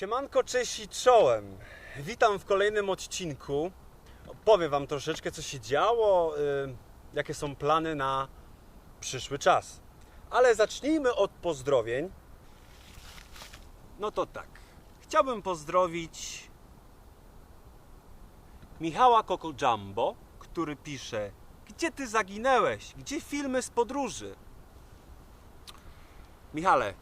Siemanko, cześć i czołem. Witam w kolejnym odcinku. Powiem Wam troszeczkę, co się działo, y, jakie są plany na przyszły czas. Ale zacznijmy od pozdrowień. No to tak. Chciałbym pozdrowić Michała Koko Jumbo, który pisze: Gdzie ty zaginęłeś? Gdzie filmy z podróży? Michale,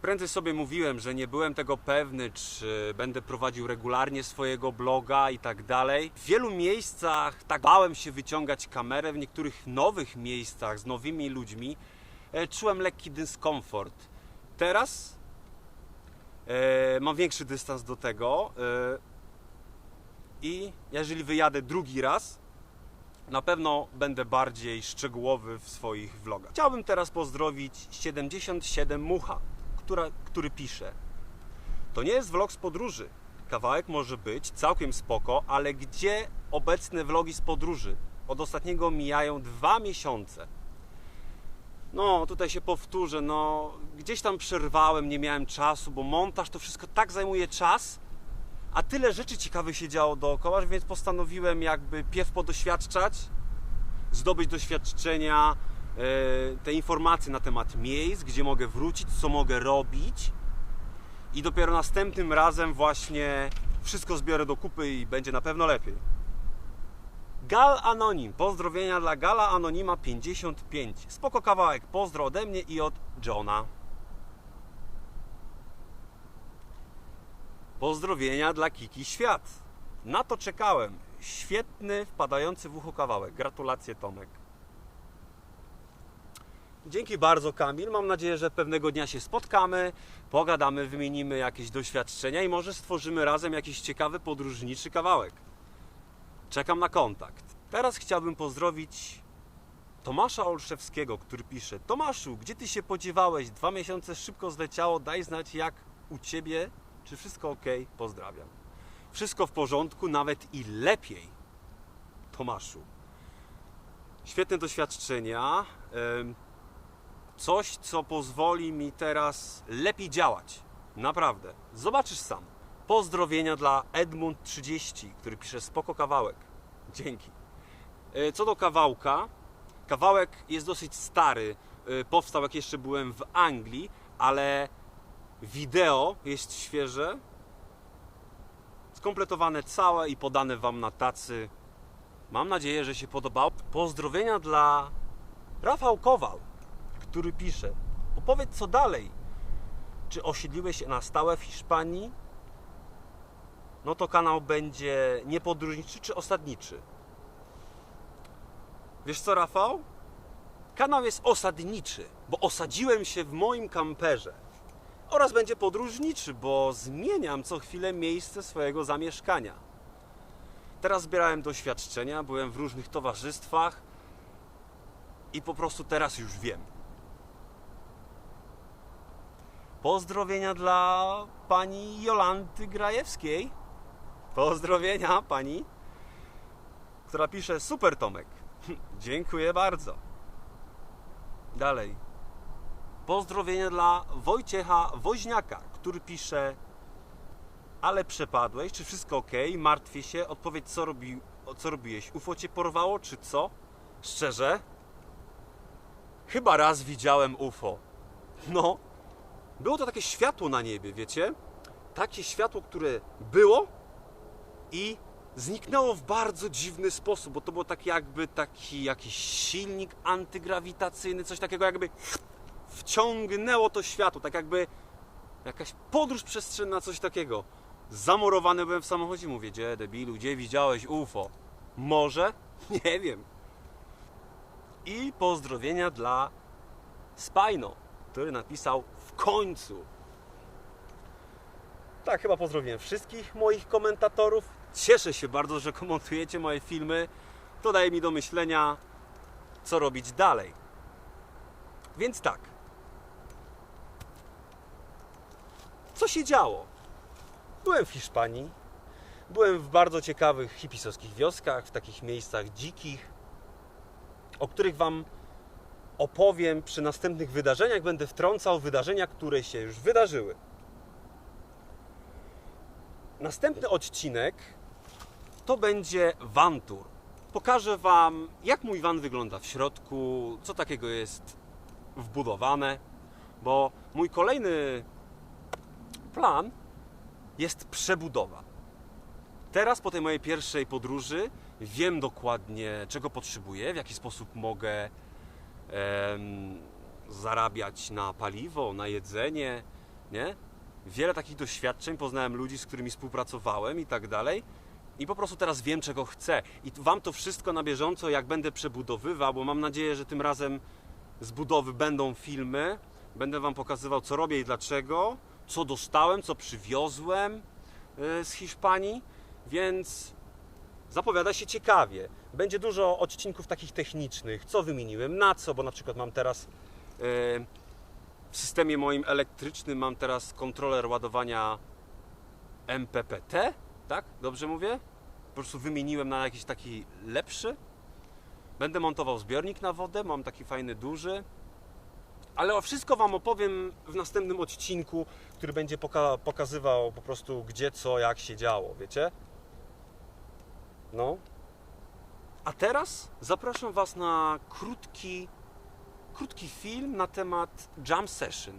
Prędzej sobie mówiłem, że nie byłem tego pewny, czy będę prowadził regularnie swojego bloga i tak dalej. W wielu miejscach tak bałem się wyciągać kamerę, w niektórych nowych miejscach z nowymi ludźmi e, czułem lekki dyskomfort. Teraz e, mam większy dystans do tego e, i jeżeli wyjadę drugi raz, na pewno będę bardziej szczegółowy w swoich vlogach. Chciałbym teraz pozdrowić 77 Mucha, która, który pisze To nie jest vlog z podróży. Kawałek może być całkiem spoko, ale gdzie obecne vlogi z podróży? Od ostatniego mijają dwa miesiące. No, tutaj się powtórzę, no gdzieś tam przerwałem, nie miałem czasu, bo montaż to wszystko tak zajmuje czas, a tyle rzeczy ciekawych się działo dookoła, więc postanowiłem jakby pierw podoświadczać, zdobyć doświadczenia, te informacje na temat miejsc, gdzie mogę wrócić, co mogę robić i dopiero następnym razem właśnie wszystko zbiorę do kupy i będzie na pewno lepiej. Gal Anonim, pozdrowienia dla Gala Anonima 55. Spoko kawałek, pozdro ode mnie i od Johna. Pozdrowienia dla Kiki Świat. Na to czekałem. Świetny, wpadający w ucho kawałek. Gratulacje Tomek. Dzięki bardzo Kamil. Mam nadzieję, że pewnego dnia się spotkamy, pogadamy, wymienimy jakieś doświadczenia i może stworzymy razem jakiś ciekawy podróżniczy kawałek. Czekam na kontakt. Teraz chciałbym pozdrowić Tomasza Olszewskiego, który pisze Tomaszu, gdzie ty się podziewałeś? Dwa miesiące szybko zleciało, daj znać jak u ciebie, czy wszystko ok? Pozdrawiam. Wszystko w porządku, nawet i lepiej. Tomaszu. Świetne doświadczenia. Coś, co pozwoli mi teraz lepiej działać. Naprawdę. Zobaczysz sam. Pozdrowienia dla Edmund30, który pisze spoko kawałek. Dzięki. E, Co do kawałka, kawałek jest dosyć stary. E, Powstał jak jeszcze byłem w Anglii, ale wideo jest świeże. Skompletowane całe i podane Wam na tacy. Mam nadzieję, że się podobało. Pozdrowienia dla Rafał Kowal, który pisze: Opowiedz co dalej. Czy osiedliłeś się na stałe w Hiszpanii? No to kanał będzie niepodróżniczy czy osadniczy? Wiesz co, Rafał? Kanał jest osadniczy, bo osadziłem się w moim kamperze. Oraz będzie podróżniczy, bo zmieniam co chwilę miejsce swojego zamieszkania. Teraz zbierałem doświadczenia, byłem w różnych towarzystwach i po prostu teraz już wiem. Pozdrowienia dla pani Jolanty Grajewskiej. Pozdrowienia pani, która pisze super Tomek. Dziękuję bardzo. Dalej. Pozdrowienia dla Wojciecha Woźniaka, który pisze ale przepadłeś, czy wszystko ok? Martwię się, odpowiedz co, robi, co robiłeś. UFO cię porwało, czy co? Szczerze? Chyba raz widziałem UFO. No, było to takie światło na niebie, wiecie? Takie światło, które było i zniknęło w bardzo dziwny sposób, bo to było tak jakby taki jakiś silnik antygrawitacyjny, coś takiego jakby wciągnęło to światło, tak jakby jakaś podróż przestrzenna, coś takiego. Zamurowany byłem w samochodzie, mówię, gdzie debilu, gdzie widziałeś UFO? Może? Nie wiem. I pozdrowienia dla Spino, który napisał w końcu. Tak, chyba pozdrowiłem wszystkich moich komentatorów. Cieszę się bardzo, że komentujecie moje filmy. To daje mi do myślenia, co robić dalej. Więc tak. Co się działo? Byłem w Hiszpanii. Byłem w bardzo ciekawych hipisowskich wioskach, w takich miejscach dzikich, o których Wam opowiem przy następnych wydarzeniach. Będę wtrącał wydarzenia, które się już wydarzyły. następny odcinek to będzie van. Pokażę Wam, jak mój van wygląda w środku, co takiego jest wbudowane, bo mój kolejny plan jest przebudowa. Teraz po tej mojej pierwszej podróży wiem dokładnie, czego potrzebuję, w jaki sposób mogę zarabiać na paliwo, na jedzenie, nie? Wiele takich doświadczeń, poznałem ludzi, z którymi współpracowałem i tak dalej. I po prostu teraz wiem, czego chcę. I Wam to wszystko na bieżąco, jak będę przebudowywał, bo mam nadzieję, że tym razem z budowy będą filmy. Będę Wam pokazywał, co robię i dlaczego, co dostałem, co przywiozłem y, z Hiszpanii, więc zapowiada się ciekawie. Będzie dużo odcinków takich technicznych, co wymieniłem, na co, bo na przykład mam teraz y, w systemie moim elektrycznym mam teraz kontroler ładowania MPPT, tak? Dobrze mówię? Po prostu wymieniłem na jakiś taki lepszy. Będę montował zbiornik na wodę, mam taki fajny, duży. Ale o wszystko Wam opowiem w następnym odcinku, który będzie poka- pokazywał po prostu gdzie, co, jak się działo, wiecie? No. A teraz zapraszam Was na krótki, krótki film na temat Jam Session.